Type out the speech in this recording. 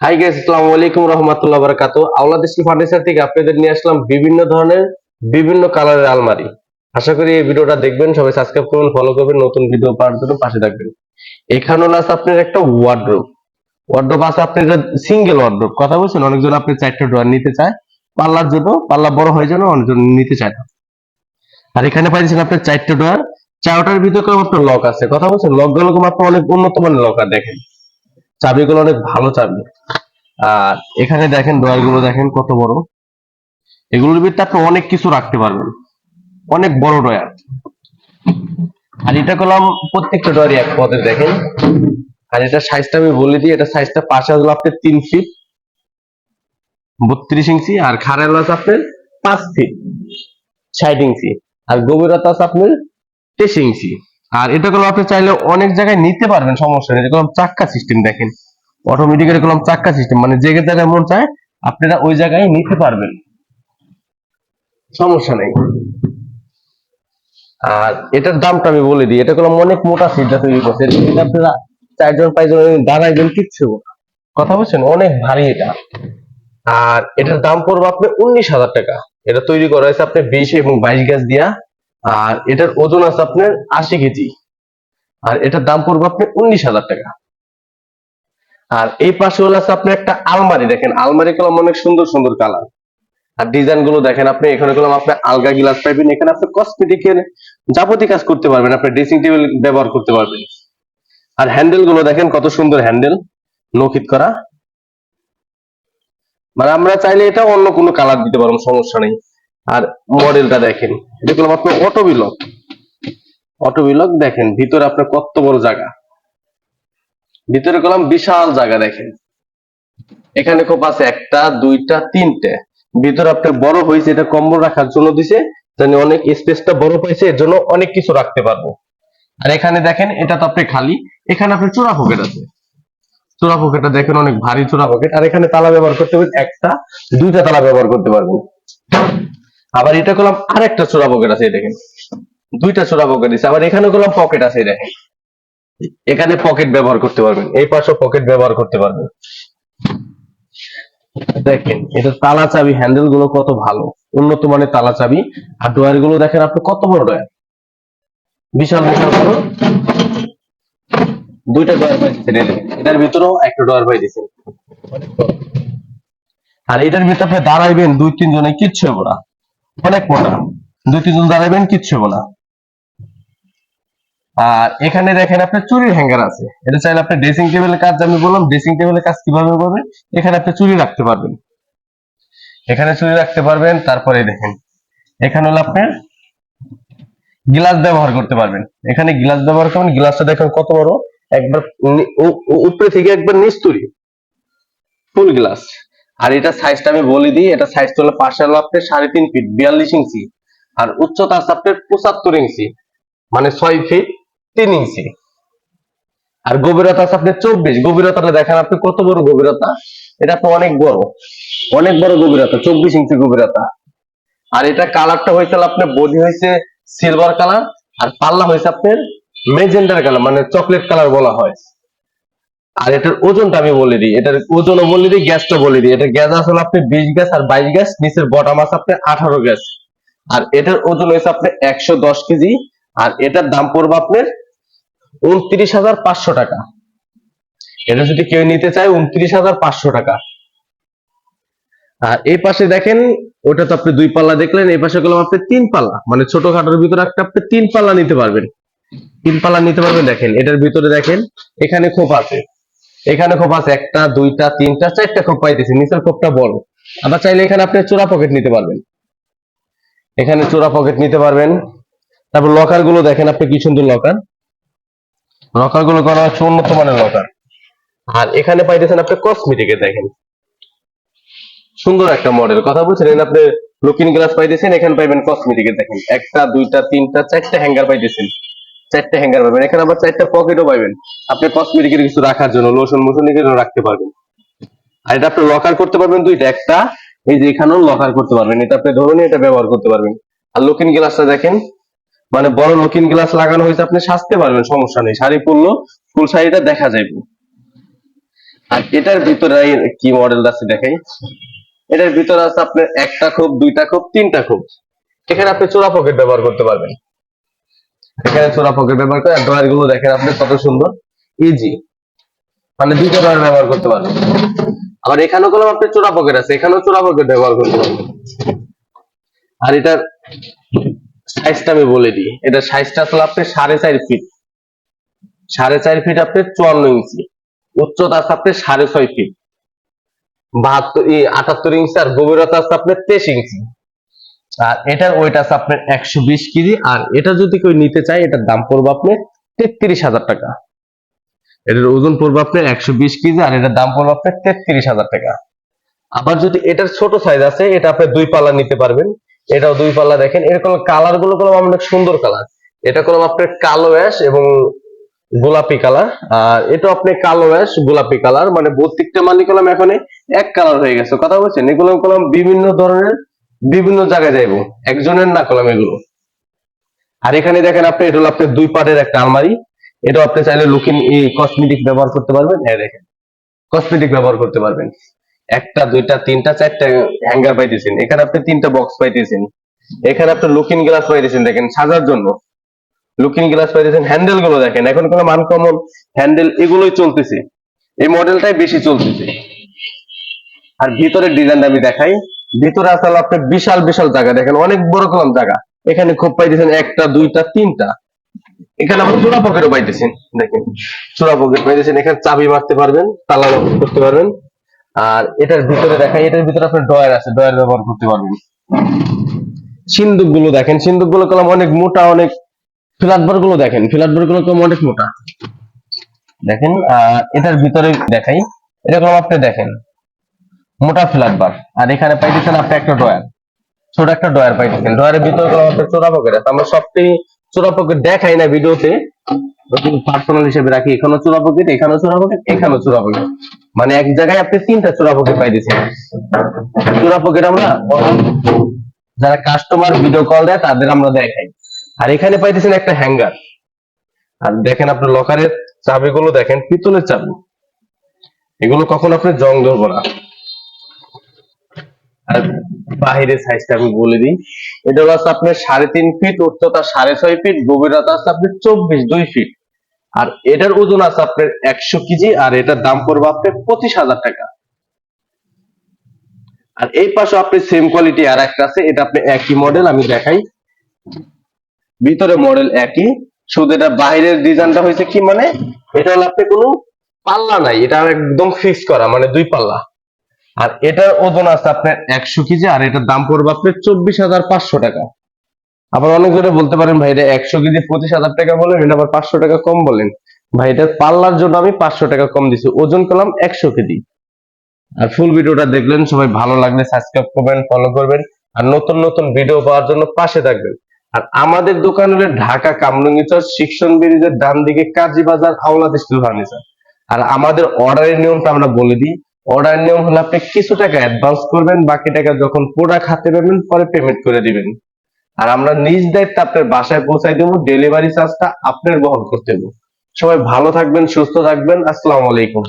Hi guys আসসালামু আলাইকুম রহমতুল্লাহ বারাকাতু। আওলাদ স্টিল ফার্নিচার থেকে আপনাদের নিয়ে আসলাম বিভিন্ন ধরনের, বিভিন্ন কালারের আলমারি। আশা করি এই ভিডিওটা দেখবেন, সবাই সাবস্ক্রাইব করবেন ফলো করবেন, নতুন ভিডিও পাওয়ার জন্য পাশে থাকবেন। এখানে হলো আছে আপনার একটা ওয়ার্ড্রোব ওয়ার্ড্রোব আছে আপনার সিঙ্গেল ওয়ার্ড্রোব কথা বলছেন, অনেকজন আপনি চারটা ড্রয়ার নিতে চায়। পাল্লার জন্য, পাল্লা বড় হয়ে যেন অনেকজন নিতে চায় না। আর এখানে পাইছেন আপনার চারটা ড্রয়ার চারটার ভিতরে আপনার লক আছে। কথা বলছেন লকগুলো আপনার অনেক উন্নত মানের লক আর দেখেন। চাবিগুলো অনেক ভালো চাবি। আর এখানে দেখেন ডয়ারগুলো দেখেন কত বড়। এগুলোর ভিতরে আপনি অনেক কিছু রাখতে পারবেন। অনেক বড় ডয়ার আর এটা করলাম প্রত্যেকটা ডয়ারই এক পথে দেখেন। আর এটা সাইজটা আমি বলে দিই, এটা সাইজটা পাশে হলো আপনার তিন ফিট। বত্রিশ ইঞ্চি, আর খাড়া আছে আপনার পাঁচ ফিট, ষাট ইঞ্চি। আর গভীরতা আছে আপনার তেইশ ইঞ্চি। আর এটা করলাম আপনি চাইলে অনেক জায়গায় নিতে পারবেন, সমস্যা নেই। এটা করলাম চাক্কা সিস্টেম দেখেন। অটোমেটিক কলম চাক্কা সিস্টেম মানে যে জায়গায় মন চায়, আপনারা ওই জায়গায় নিতে পারবেন। সমস্যা নেই। আর এটার দামটা আমি বলে দিই, এটা কলম অনেক মোটা সিটটা তৈরি করছে এটা আপনারা চারজন, পাঁচজন দাঁড়াইবেন, কিচ্ছু। কথা বলছেন? অনেক ভারী এটা। আর এটার দাম পড়বে আপনি উনিশ হাজার টাকা। এটা তৈরি করা হয়েছে আপনার বিশ এবং বাইশ গ্যাস দিয়া। আর এটার ওজন আছে আপনার আশি কেজি। আর এটার দাম পড়বে আপনি উনিশ হাজার টাকা। আর এই পাশে হলো আছে আপনি একটা আলমারি, দেখেন আলমারি কলম অনেক সুন্দর সুন্দর কালার। আর ডিজাইনগুলো দেখেন আপনি, এখানে কলম আপনি আলগা গিলাস পাইবেন, এখানে আপনি কসমেটিকের যাবতীয় কাজ করতে পারবেন, আপনি ড্রেসিং টেবিল ব্যবহার করতে পারবেন। আর হ্যান্ডেলগুলো দেখেন কত সুন্দর হ্যান্ডেল নখিত করা। মানে আমরা চাইলে এটা অন্য কোনো কালার দিতে পারব, সমস্যা নেই। আর মডেলটা দেখেন। এটা করলাম অটো বিলক অটো বিলক দেখেন, ভিতরে আপনার কত বড় জায়গা। ভিতরে কলাম বিশাল জায়গা দেখেন। এখানে কোপ আছে একটা, দুইটা, তিনটে। ভিতরে আপনার বড় হয়েছে, এটা কম্বল রাখার জন্য দিছে, জানি অনেক স্পেসটা বড় পাইছে এর জন্য অনেক কিছু রাখতে পারব। আর এখানে দেখেন, এটা তো আপনি খালি, এখানে আপনার চোরা পকেট আছে। চোরা পকেটটা দেখেন, অনেক ভারী চোরা পকেট। আর এখানে তালা ব্যবহার করতে পারবেন, একটা, দুইটা তালা ব্যবহার করতে পারবেন। আবার এটা করলাম আরেকটা চোরা পকেট আছে দেখেন। দুইটা চোরা পকেট আছে আবার এখানে করলাম পকেট আছে দেখেন। এখানে পকেট ব্যবহার করতে পারবেন, এই পাশে পকেট ব্যবহার করতে পারবেন। দেখেন, এটা তালা চাবি হ্যান্ডেলগুলো কত ভালো, উন্নত মানের তালা চাবি, আর ডয়ারগুলো দেখেন আপনি কত বড় ডয়ার বিশাল বিশাল বড়। দুইটা ডয়ার এই এটার ভিতরেও একটা ডয়ার পাই দিয়েছেন আর এটার ভিতরে আপনি দাঁড়াইবেন দুই তিন জনে কিচ্ছু না। অনেক মোটা দুই তিনজন দাঁড়াইবেন, কিচ্ছু না। আর এখানে দেখেন আপনার চুরির হ্যাঙ্গার আছে। এটা চাইলে আপনি ড্রেসিং টেবিলের কাজ আমি বললাম ড্রেসিং টেবিলের কাজ কীভাবে করবেন? এখানে আপনি চুরি রাখতে পারবেন। এখানে চুরি রাখতে পারবেন, তারপরে দেখেন। এখানে হলো আপনার গ্লাস ব্যবহার করতে পারবেন। এখানে গ্লাস ব্যবহার করবেন গ্লাসটা দেখেন কত বড়। একবার উপরে থেকে একবার নিস্তুরি ফুল গ্লাস আর এটা সাইজটা আমি বলে দিই, এটা সাইজ হলো হলো আপনার সাড়ে তিন ফিট বিয়াল্লিশ ইঞ্চি। আর উচ্চতা আপনার পঁচাত্তর ইঞ্চি মানে ছয় ফিট তিন ইঞ্চি। আর গভীরতা আছে আপনার চব্বিশ গভীরতাটা দেখেন আপনি কত বড় গভীরতা? এটা তো অনেক বড় অনেক বড় গভীরতা, চব্বিশ ইঞ্চি গভীরতা। আর এটা কালারটা হয়েছিল আপনার বডি হয়েছে সিলভার কালার আর পাল্লা হয়েছে আপনার মেজেন্ডার কালার মানে চকলেট কালার বলা হয়। আর এটার ওজনটা আমি বলে দিই। এটার ওজনও বলে দিই গ্যাসটা বলে দিই। এটা গ্যাস আসলে আপনি বিশ গ্যাস আর বাইশ গ্যাস, নিচের বটাম আছে আপনার আঠারো গ্যাস। আর এটার ওজন হয়েছে আপনার একশো দশ কেজি। আর এটার দাম পড়বে আপনার উনত্রিশ হাজার পাঁচশো টাকা। এটা যদি কেউ নিতে চায়, উনত্রিশ হাজার পাঁচশো টাকা। আর এই পাশে দেখেন, ওটা তো আপনি দুই পাল্লা দেখলেন, এই পাশে গেলাম আপনি তিন পাল্লা। মানে ছোটখাটোর ভিতরে একটা আপনি তিন পাল্লা নিতে পারবেন। তিন পাল্লা নিতে পারবেন, দেখেন। এটার ভিতরে দেখেন, এখানে খোপ আছে। এখানে খোপ আছে, একটা, দুইটা, তিনটা, চারটা খোপ পাইতেছি, নিচের খোপটা বড়। আবার চাইলে এখানে আপনি চোরা পকেট নিতে পারবেন। এখানে চোরা পকেট নিতে পারবেন। তারপর লকারগুলো দেখেন আপনি কি সুন্দর লকার লকারগুলো করা হচ্ছে উন্নত মানের লকার আর এখানে পাইতেছেন আপনি কসমেটিকে দেখেন। সুন্দর একটা মডেল কথা বলছেন এখানে আপনি লুকিং গ্লাস পাইতেছেন, এখানে পাইবেন কসমেটিকে দেখেন। একটা, দুইটা, তিনটা, চারটা হ্যাঙ্গার পাইতেছেন। চারটা হ্যাঙ্গার পাবেন। এখানে আবার চারটা পকেটও পাবেন। আপনি কসমেটিকের কিছু রাখার জন্য লোশন মোশন এগুলো রাখতে পারবেন। আর এটা আপনি লকার করতে পারবেন দুইটা। একটা, এই যে এখানেও লকার করতে পারবেন। এটা আপনি ধরুন এটা ব্যবহার করতে পারবেন। আর লুকিং গ্লাসটা দেখেন মানে বড় লুকিং গ্লাস লাগানো হয়েছে, আপনি সাজতে পারবেন, সমস্যা নেই। শাড়ি পরলো ফুল শাড়িটা দেখা যাবে। আর এটার ভিতরে কি মডেল আছে দেখাই? এটার ভিতরে আছে আপনার একটা খোপ, দুইটা খোপ, তিনটা খোপ। এখানে আপনি চোরা পকেট ব্যবহার করতে পারবেন। এখানে চোরা পকেট ব্যবহার করে ড্রয়ারগুলো দেখেন আপনি কত সুন্দর। ইজি মানে দুইটা ড্রয়ার ব্যবহার করতে পারবেন। আবার এখানেও কলম আপনি চোরা পকেট আছে, এখানেও চোরা পকেট ব্যবহার করতে পারবেন। আর এটার সাইজটা আমি বলে দিই। এটা সাইজটা আসলে আপনি সাড়ে চার ফিট সাড়ে চার ফিট আপনি চুয়ান্ন ইঞ্চি। উচ্চতা আছে আপনার সাড়ে ছয় ফিট বাহাত্তর আটাত্তর ইঞ্চি আর গভীরতা আছে আপনার তেইশ ইঞ্চি। আর এটার ওয়েট আছে আপনার একশো বিশ কেজি, আর এটা যদি কেউ নিতে চায়, এটার দাম পড়বে আপনার তেত্রিশ হাজার টাকা। এটার ওজন পড়বে আপনার একশো বিশ কেজি, আর এটার দাম পড়বে আপনার তেত্রিশ হাজার টাকা। আবার যদি এটার ছোট সাইজ আছে, এটা আপনি দুই পাল্লা নিতে পারবেন। এটাও দুই পাল্লা দেখেন এরকম কালারগুলো কলম অনেক সুন্দর কালার এটা কলম আপনার কালো অ্যাশ এবং গোলাপি কালার আর এটা আপনি কালো অ্যাশ গোলাপি কালার মানে প্রত্যেকটা মালি কলম এখন এক কালার হয়ে গেছে। কথা বলছেন? এগুলো কলম বিভিন্ন ধরনের বিভিন্ন জায়গায় যাইবো। একজনের না কলম এগুলো। আর এখানে দেখেন আপনি, এটা হলো আপনার দুই পাটের একটা আলমারি। এটা আপনি চাইলে লুকিং কসমেটিক ব্যবহার করতে পারবেন। হ্যাঁ দেখেন। কসমেটিক ব্যবহার করতে পারবেন। একটা, দুইটা, তিনটা, চারটা হ্যাঙ্গার পাইতেছেন। এখানে আপনি তিনটা বক্স পাইতেছেন। এখানে আপনি লুকিং গ্লাস পাইতেছেন, দেখেন, সাজার জন্য। লুকিং গ্লাস পাইতেছেন হ্যান্ডেলগুলো দেখেন। এখন কোনো আনকমন হ্যান্ডেল এগুলোই চলতেছে। এই মডেলটাই বেশি চলতেছে। আর ভিতরের ডিজাইনটা আমি দেখাই। ভিতরে আসলে আপনার বিশাল বিশাল জায়গা। দেখেন, অনেক বড় কম জায়গা। এখানে খুব পাইতেছেন একটা, দুইটা, তিনটা। এখানে আবার চোরা পকেটও পাইতেছেন। দেখেন চোরা পকেট পাইতেছেন। এখানে চাবি মারতে পারবেন, তালা করতে পারবেন। আর এটার ভিতরে দেখাই, এটার ভিতরে আপনার ডয়ার আছে ডয়ার ব্যবহার করতে পারবেন। সিন্দুকগুলো দেখেন সিন্দুকগুলো কলম অনেক মোটা, অনেক ফ্ল্যাটবারগুলো দেখেন ফ্ল্যাটবারগুলো কলম অনেক মোটা। দেখেন, আর এটার ভিতরে দেখাই, এটা কলম আপনি দেখেন। মোটা ফ্ল্যাটবার আর এখানে পাইতেছেন আপনি একটা ডয়ার ছোট একটা ডয়ার পাইতেছেন। ডয়ারের ভিতরে কলম আপনার চোরা পকেট আছে। আমরা সবটাই চোরা পকেট দেখাই না ভিডিওতে। পার্সোনাল হিসেবে রাখি, এখানেও চোরা পকেট, এখানেও চোরা পকেট, এখানেও চোরা পকেট। মানে এক জায়গায় আপনি তিনটা চোরা পকেট পাইতেছেন। চোরা পকেট আমরা যারা কাস্টমার ভিডিও কল দেয়, তাদের আমরা দেখাই। আর এখানে পাইতেছেন একটা হ্যাঙ্গার আর দেখেন আপনার লকারের চাবিগুলো দেখেন, পিতলের চাবি। এগুলো কখন আপনি জং ধরবো না। আর বাহিরের সাইজটা আমি বলে দিই। এটা হলো আছে আপনার সাড়ে তিন ফিট উচ্চতা সাড়ে ছয় ফিট গভীরতা আছে আপনার চব্বিশ দুই ফিট আর এটার ওজন আছে আপনার একশো কেজি, আর এটার দাম পড়বে আপনার পঁচিশ হাজার টাকা। আর এই পাশে আপনি সেম কোয়ালিটি আর একটা আছে, এটা আপনি একই মডেল আমি দেখাই। ভিতরে মডেল একই, শুধু এটা বাইরের ডিজাইনটা হয়েছে কি মানে এটা হলো আপনি কোনো পাল্লা নাই, এটা একদম ফিক্স করা মানে দুই পাল্লা। আর এটার ওজন আছে আপনার একশো কেজি, আর এটার দাম পড়বে আপনার চব্বিশ হাজার পাঁচশো টাকা। আবার অনেক জনে বলতে পারেন, ভাই, এটা একশো কেজি পঁচিশ হাজার টাকা বলেন, এটা আবার পাঁচশো টাকা কম বলেন। ভাই, এটা পাল্লার জন্য আমি পাঁচশো টাকা কম দিছি, ওজন করলাম একশো কেজি। আর ফুল ভিডিওটা দেখলেন, সবাই ভালো লাগলে সাবস্ক্রাইব করবেন ফলো করবেন, আর নতুন নতুন ভিডিও পাওয়ার জন্য পাশে থাকবেন। আর আমাদের দোকান হলো ঢাকা কামরঙ্গিচর শিক্ষণ ব্রিজের ডান দিকে কাজী বাজার আওলাদ স্টিল ফার্নিচার। আর আমাদের অর্ডারের নিয়মটা আমরা বলে দিই অর্ডার নিয়ম হলো আপনি কিছু টাকা অ্যাডভান্স করবেন, বাকি টাকা যখন প্রোডাক্ট হাতে পাবেন, পরে পেমেন্ট করে দিবেন। আর আমরা নিজ দায়িত্বে আপনার বাসায় পৌঁছাই দেবো ডেলিভারি চার্জটা আপনার বহন করতে দেবো। সবাই ভালো থাকবেন, সুস্থ থাকবেন, আসসালামু আলাইকুম।